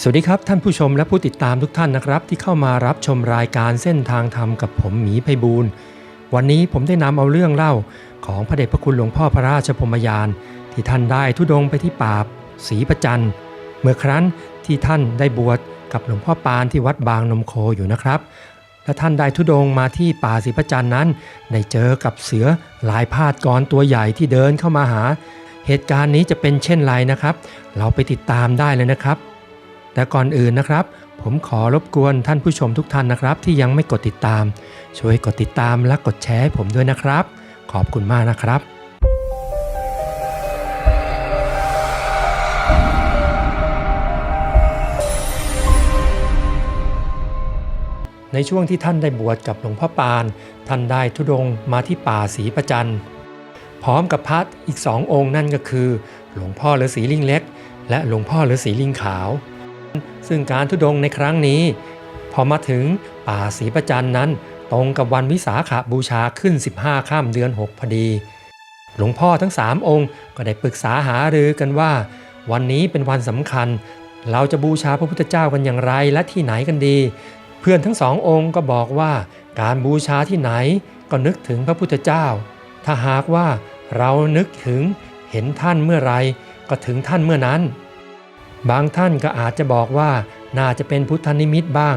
สวัสดีครับ ท่านผู้ชมและผู้ติดตามทุกท่านนะครับ ที่เข้ามารับชมรายการเส้นทางธรรมกับผมหมีไพบูลวันนี้ผมได้นำเอาเรื่องเล่าของพระเดชพระคุณหลวงพ่อพระราชพรมยาน ที่ท่านได้ทุดงไปที่ป่าศรีประจันเมื่อครั้นที่ท่านได้บวชกับหลวงพ่อปานที่วัดบางนมโคอยู่นะครับ และท่านได้ทุดงมาที่ป่าศรีประจันนั้นได้เจอกับเสือลายพาดกรตัวใหญ่ที่เดินเข้ามาหา เหตุการณ์นี้จะเป็นเช่นไรนะครับ เราไปติดตามได้เลยนะครับ แต่ก่อนอื่นนะครับ ผมขอรบกวนท่านผู้ชมทุกท่านนะครับ ที่ยังไม่กดติดตาม ช่วยกดติดตามและกดแชร์ให้ผมด้วยนะครับ ขอบคุณมากนะครับในช่วงที่ท่านได้บวชกับหลวงพ่อปาน ท่านได้ทุดงมาที่ป่าศรีประจันพร้อมกับพระอีกสององค์นั่นก็คือ หลวงพ่อฤาษีลิงเล็ก และหลวงพ่อฤาษีลิงขาว ซึ่งการทุดงในครั้งนี้ พอมาถึงป่าศรีประจันนั้น ตรงกับวันวิสาขบูชาขึ้น 15 ข้ามเดือน 6 พอดี หลวงพ่อทั้ง 3 องค์ก็ได้ปรึกษาหารือกันว่า วันนี้เป็นวันสำคัญ เราจะบูชาพระพุทธเจ้ากันอย่างไรและที่ไหนกันดี เพื่อนทั้งสององค์ก็บอกว่าการบูชาที่ไหนก็นึกถึงพระพุทธเจ้า ถ้าหากว่าเรานึกถึงเห็นท่านเมื่อไรก็ถึงท่านเมื่อนั้น บางท่านก็อาจจะบอกว่าน่าจะเป็นพุทธนิมิตบ้าง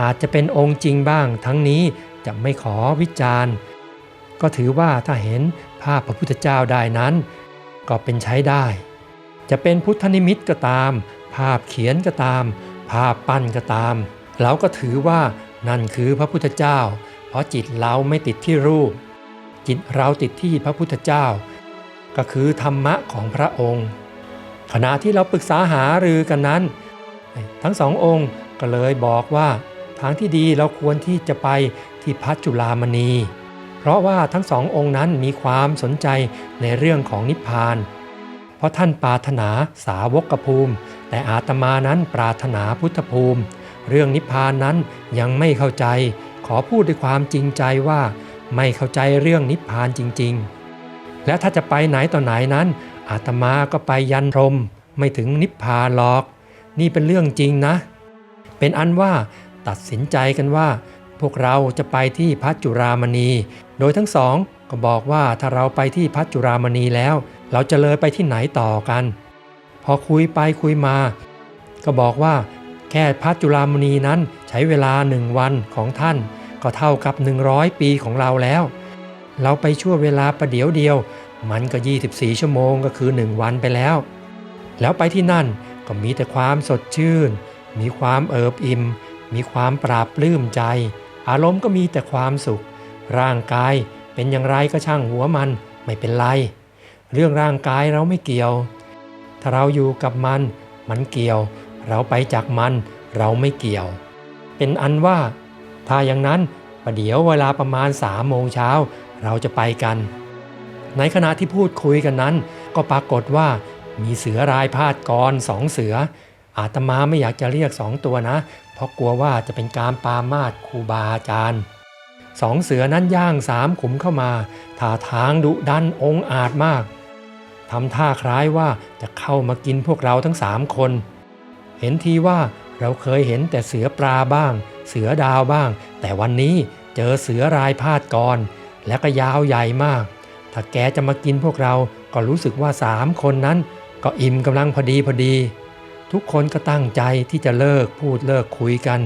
อาจจะเป็นองค์จริงบ้าง ทั้งนี้จะไม่ขอวิจารณ์ ก็ถือว่าถ้าเห็นภาพพระพุทธเจ้าได้นั้น ก็เป็นใช้ได้ จะเป็นพุทธนิมิตก็ตาม ภาพเขียนก็ตาม ภาพปั้นก็ตาม เราก็ถือว่านั่นคือพระพุทธเจ้า เพราะจิตเราไม่ติดที่รูป จิตเราติดที่พระพุทธเจ้า ก็คือธรรมะของพระองค์ ขณะที่เราปรึกษาหารือกันนั้น ทั้งสององค์ก็เลยบอกว่าทางที่ดีเราควรที่จะไปที่พัชจุลามณี เพราะว่าทั้งสององค์นั้นมีความสนใจในเรื่องของนิพพาน เพราะท่านปรารถนาสาวกภูมิ แต่อาตมานั้นปรารถนาพุทธภูมิ เรื่องนิพพานนั้นยังไม่เข้าใจ ขอพูดด้วยความจริงใจว่า ไม่เข้าใจเรื่องนิพพานจริง ๆ และถ้าจะไปไหนต่อไหนนั้น อาตมาก็ไปยันพรมไม่ถึงนิพพานหรอก นี่เป็นเรื่องจริงนะ เป็นอันว่าตัดสินใจกันว่า พวกเราจะไปที่พัชจุรามณี โดยทั้งสองก็บอกว่าถ้าเราไปที่พัชจุรามณีแล้ว เราจะเลยไปที่ไหนต่อกัน พอคุยไปคุยมา ก็บอกว่า แค่พัชจุรามณีนั้นใช้เวลาหนึ่งวันของท่าน ก็เท่ากับ 100 ปีของเราแล้ว เราไปชั่วเวลาประเดี๋ยวเดียว มันก็ 24 ชั่วโมงก็คือ 1 วันไปแล้ว แล้วไปที่นั่นก็มีแต่ความสดชื่น มีความเอิบอิ่ม มีความปราบปลื้มใจ อารมณ์ก็มีแต่ความสุข ร่างกายเป็นอย่างไรก็ช่างหัวมันไม่เป็นไร เรื่องร่างกายเราไม่เกี่ยว ถ้าเราอยู่กับมัน มันเกี่ยว เราไปจากมันเราไม่เกี่ยว เป็นอันว่า ถ้าอย่างนั้นประเดี๋ยวเวลาประมาณสามโมงเช้า เราจะไปกัน ในขณะที่พูดคุยกันนั้น ก็ปรากฏว่ามีเสือรายพาดกรสองเสือ อาตมาไม่อยากจะเรียกสองตัวนะ เพราะกลัวว่าจะเป็นการปามาดครูบาอาจารย์สองเสือนั้นย่างสามขุมเข้ามาท่าทางดุดันองอาจมากทำท่าคล้ายว่าจะเข้ามากินพวกเราทั้งสามคน เห็นทีว่าเราเคยเห็นแต่เสือปลาบ้าง เสือดาวบ้าง แต่วันนี้เจอเสือรายพาดกร และก็ยาวใหญ่มาก ถ้าแกจะมากินพวกเราก็รู้สึกว่าสามคนนั้นก็อิ่มกำลังพอดีพอดี ทุกคนก็ตั้งใจที่จะเลิกพูดเลิกคุยกัน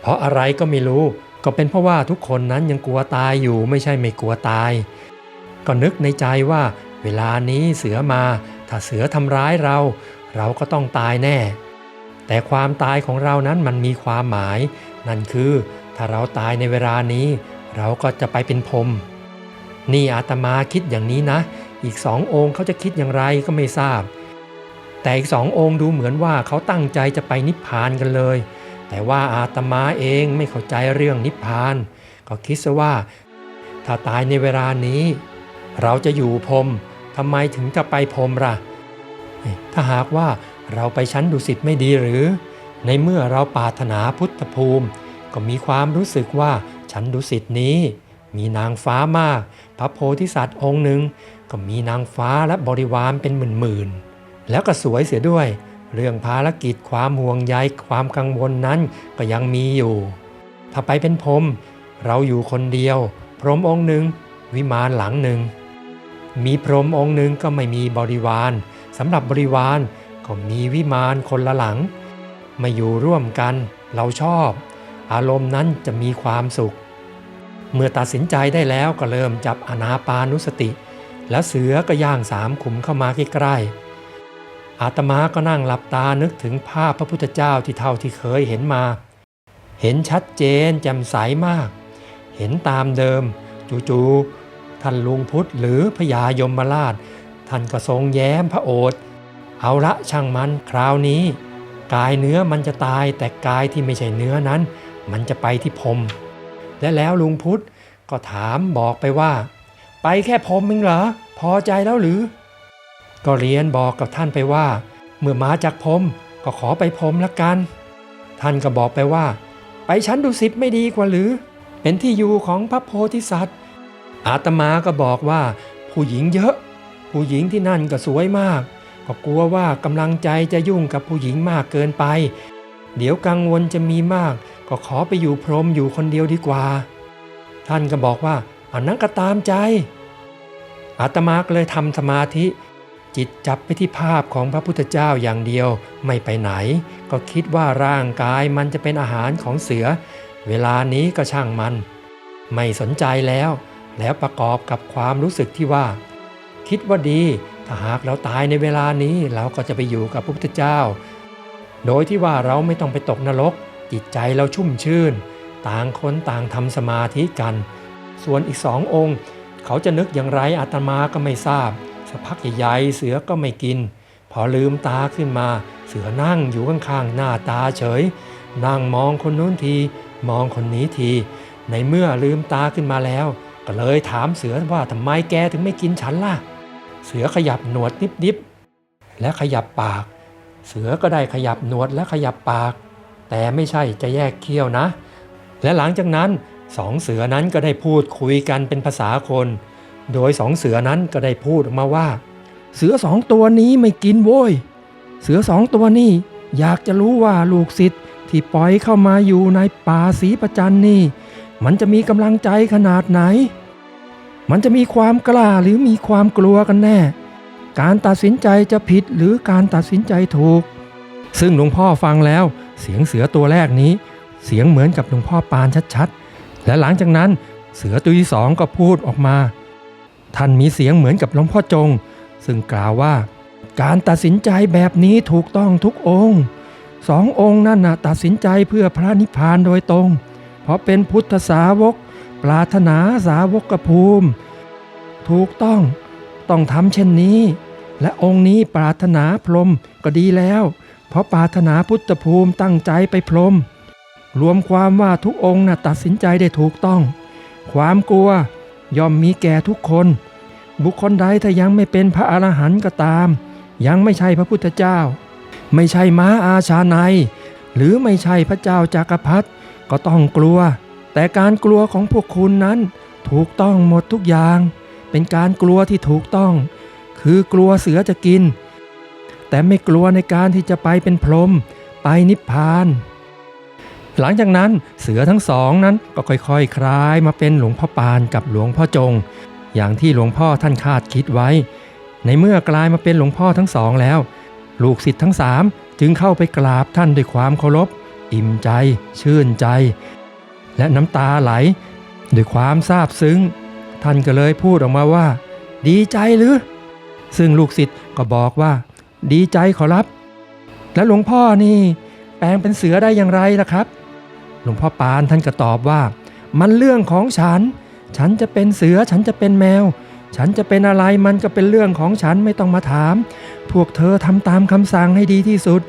เพราะอะไรก็ไม่รู้ก็เป็นเพราะว่าทุกคนนั้นยังกลัวตายอยู่ไม่ใช่ไม่กลัวตาย ก็นึกในใจว่าเวลานี้เสือมา ถ้าเสือทำร้ายเรา เราก็ต้องตายแน่ แต่ความตายของเรานั้นมันมีความหมาย นั่นคือถ้าเราตายในเวลานี้ เราก็จะไปเป็นพรมนี่อาตมาคิดอย่างนี้นะ อีกสององค์เขาจะคิดอย่างไรก็ไม่ทราบ แต่อีกสององค์ดูเหมือนว่าเขาตั้งใจจะไปนิพพานกันเลย แต่ว่าอาตมาเองไม่เข้าใจเรื่องนิพพาน ก็คิดซะว่า ถ้าตายในเวลานี้ เราจะอยู่พรมทำไมถึงจะไปพรมล่ะ ถ้าหากว่าเราไปชั้นดุสิตไม่ดีหรือ ในเมื่อเราปาถนาพุทธภูมิ ก็มีความรู้สึกว่า ชั้นดุสิตนี้ มีนางฟ้ามาก พระโพธิสัตว์องค์หนึ่งก็มีนางฟ้าและบริวารเป็นหมื่นๆ แล้วก็สวยเสียด้วย เรื่องภารกิจความห่วงใยความกังวลนั้นก็ยังมีอยู่ ถ้าไปเป็นพรหมเราอยู่คนเดียว พรหมองค์หนึ่งวิมานหลังหนึ่ง มีพรหมองค์หนึ่งก็ไม่มีบริวารสำหรับบริวารก็มีวิมานคนละหลัง มาอยู่ร่วมกันเราชอบ อารมณ์นั้นจะมีความสุข เมื่อตัดสินใจได้แล้วก็เริ่มจับอนาปานุสติ แล้วเสือก็ย่างสามขุมเข้ามาใกล้ๆอาตมาก็นั่งหลับตานึกถึงภาพพระพุทธเจ้าที่เท่าที่เคยเห็นมา เห็นชัดเจนแจ่มใสมาก เห็นตามเดิม จู่ๆท่านลุงพุทธหรือพญายมราช ท่านก็ทรงแย้มพระโอษฐ์เอาละช่างมันคราวนี้ กายเนื้อมันจะตายแต่กายที่ไม่ใช่เนื้อนั้น มันจะไปที่พรม และแล้วลุงพุทธก็ถามบอกไปว่า ไปแค่พรหมเองเหรอ พอใจแล้วหรือ ก็เรียนบอกกับท่านไปว่า เมื่อมาจากพรมก็ขอไปพรมละกัน ท่านก็บอกไปว่า ไปชั้นดุสิตไม่ดีกว่าหรือ เป็นที่อยู่ของพระโพธิสัตว์ อาตมาก็บอกว่า ผู้หญิงเยอะ ผู้หญิงที่นั่นก็สวยมาก ก็กลัวว่ากำลังใจจะยุ่งกับผู้หญิงมากเกินไป เดี๋ยวกังวลจะมีมาก ก็ขอไปอยู่พรมอยู่คนเดียวดีกว่า ท่านก็บอกว่าอันนั้นก็ตามใจ อาตมาก็เลยทำสมาธิ จิตจับไปที่ภาพของพระพุทธเจ้าอย่างเดียวไม่ไปไหน ก็คิดว่าร่างกายมันจะเป็นอาหารของเสือ เวลานี้ก็ช่างมัน ไม่สนใจแล้ว แล้วประกอบกับความรู้สึกที่ว่า คิดว่าดีถ้าหากเราตายในเวลานี้เราก็จะไปอยู่กับพระพุทธเจ้า โดยที่ว่าเราไม่ต้องไปตกนรก จิตใจเราชุ่มชื่น ต่างคนต่างทำสมาธิกัน ส่วนอีกสององค์ เขาจะนึกอย่างไรอาตมาก็ไม่ทราบสักพักใหญ่ๆเสือก็ไม่กิน พอลืมตาขึ้นมา เสือนั่งอยู่ข้างๆหน้าตาเฉย นั่งมองคนนู้นที มองคนนี้ที ในเมื่อลืมตาขึ้นมาแล้ว ก็เลยถามเสือว่าทำไมแกถึงไม่กินฉันล่ะ เสือขยับหนวดนิบๆและขยับปาก เสือก็ได้ขยับหนวดและขยับปาก แต่ไม่ใช่จะแยกเขี้ยวนะ และหลังจากนั้นสองเสือนั้นก็ได้พูดคุยกันเป็นภาษาคน โดยสองเสือนั้นก็ได้พูดออกมาว่า เสือสองตัวนี้ไม่กินโว้ย เสือสองตัวนี้ อยากจะรู้ว่าลูกศิษย์ที่ปล่อยเข้ามาอยู่ในป่าสีประจันนี่ มันจะมีกำลังใจขนาดไหน มันจะมีความกล้าหรือมีความกลัวกันแน่ การตัดสินใจจะผิดหรือการตัดสินใจถูก ซึ่งหลวงพ่อฟังแล้ว เสียงเสือตัวแรกนี้ เสียงเหมือนกับหลวงพ่อปานชัดๆ และหลังจากนั้นเสือตัวที่สองก็พูดออกมา ท่านมีเสียงเหมือนกับหลวงพ่อจง ซึ่งกล่าวว่า การตัดสินใจแบบนี้ถูกต้องทุกองค์สององค์นั่นนะตัดสินใจเพื่อพระนิพพานโดยตรง เพราะเป็นพุทธสาวก ปรารถนาสาวกภูมิ ถูกต้องต้องทำเช่นนี้ และองค์นี้ปรารถนาพรมก็ดีแล้ว เพราะปาถนาพุทธภูมิตั้งใจไปพรหมรวมความว่าทุกองค์นะตัดสินใจได้ถูกต้อง ความกลัวย่อมมีแก่ทุกคน บุคคลใดถ้ายังไม่เป็นพระอรหันต์ก็ตาม ยังไม่ใช่พระพุทธเจ้า ไม่ใช่ม้าอาชาในหรือไม่ใช่พระเจ้าจากักรพรรดิก็ต้องกลัว แต่การกลัวของพวกคุณนั้นถูกต้องหมดทุกอย่าง เป็นการกลัวที่ถูกต้อง คือกลัวเสือจะกิน แต่ไม่กลัวในการที่จะไปเป็นพรหมไปนิพพาน หลังจากนั้นเสือทั้งสองนั้นก็ค่อยๆคคลายมาเป็นหลวงพ่อปานกับหลวงพ่อจง อย่างที่หลวงพ่อท่านคาดคิดไว้ ในเมื่อกลายมาเป็นหลวงพ่อทั้งสองแล้ว ลูกศิษย์ทั้งสามจึงเข้าไปกราบท่านด้วยความเคารพ อิ่มใจ ชื่นใจ และน้ำตาไหล ด้วยความซาบซึ้ง ท่านก็เลยพูดออกมาว่า ดีใจหรือ ซึ่งลูกศิษย์ก็บอกว่า ดีใจขอรับ แล้วหลวงพ่อนี่ แปลงเป็นเสือได้อย่างไรล่ะครับ หลวงพ่อปานท่านก็ตอบว่า มันเรื่องของฉัน ฉันจะเป็นเสือฉันจะเป็นแมว ฉันจะเป็นอะไรมันก็เป็นเรื่องของฉันไม่ต้องมาถาม พวกเธอทำตามคำสั่งให้ดีที่สุด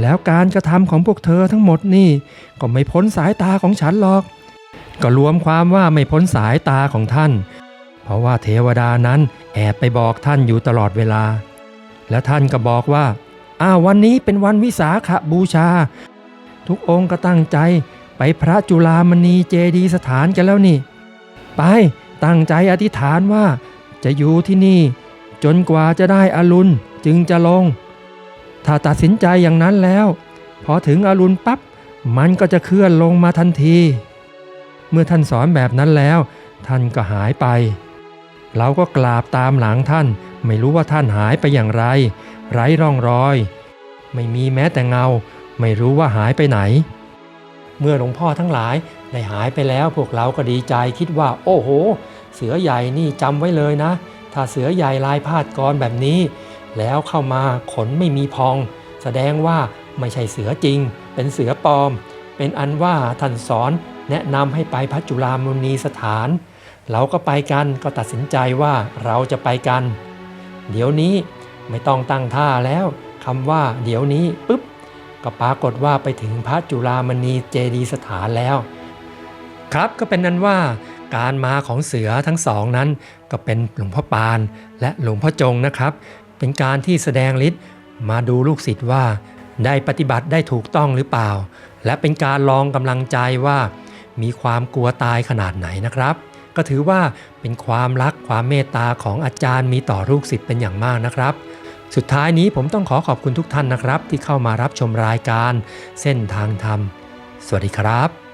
แล้วการกระทำของพวกเธอทั้งหมดนี่ ก็ไม่พ้นสายตาของฉันหรอก ก็รวมความว่าไม่พ้นสายตาของท่าน เพราะว่าเทวดานั้นแอบไปบอกท่านอยู่ตลอดเวลา และท่านก็บอกว่า อ้าววันนี้เป็นวันวิสาขบูชา ทุกองค์ก็ตั้งใจไปพระจุลามณีเจดีสถานกันแล้วนี่ ไปตั้งใจอธิษฐานว่าจะอยู่ที่นี่ จนกว่าจะได้อรุณจึงจะลง ถ้าตัดสินใจอย่างนั้นแล้ว พอถึงอรุณปั๊บมันก็จะเคลื่อนลงมาทันที เมื่อท่านสอนแบบนั้นแล้ว ท่านก็หายไป เราก็กราบตามหลังท่าน ไม่รู้ว่าท่านหายไปอย่างไร ไร้ร่องรอย ไม่มีแม้แต่เงา ไม่รู้ว่าหายไปไหน เมื่อหลวงพ่อทั้งหลายได้หายไปแล้วพวกเราก็ดีใจคิดว่า โอ้โห เสือใหญ่นี่จำไว้เลยนะ ถ้าเสือใหญ่ลายพาดกรแบบนี้ แล้วเข้ามาขนไม่มีพอง แสดงว่าไม่ใช่เสือจริง เป็นเสือปลอม เป็นอันว่าท่านสอนแนะนำให้ไปพระจุลามณีสถาน เราก็ไปกันก็ตัดสินใจว่าเราจะไปกัน เดี๋ยวนี้ไม่ต้องตั้งท่าแล้วคำว่า เดี๋ยวนี้ปุ๊บก็ปรากฏว่าไปถึงพระจุลามณีเจดีสถานแล้ว ครับก็เป็นนั้นว่าการมาของเสือทั้งสองนั้น ก็เป็นหลวงพ่อปาน และหลวงพ่อจงนะครับ เป็นการที่แสดงฤทธิ์มาดูลูกศิษย์ว่า ได้ปฏิบัติได้ถูกต้องหรือเปล่า และเป็นการลองกำลังใจว่า มีความกลัวตายขนาดไหนนะครับ ก็ถือว่าเป็นความรักความเมตตาของอาจารย์มีต่อลูกศิษย์เป็นอย่างมากนะครับ สุดท้ายนี้ผมต้องขอขอบคุณทุกท่านนะครับ ที่เข้ามารับชมรายการ เส้นทางธรรม สวัสดีครับ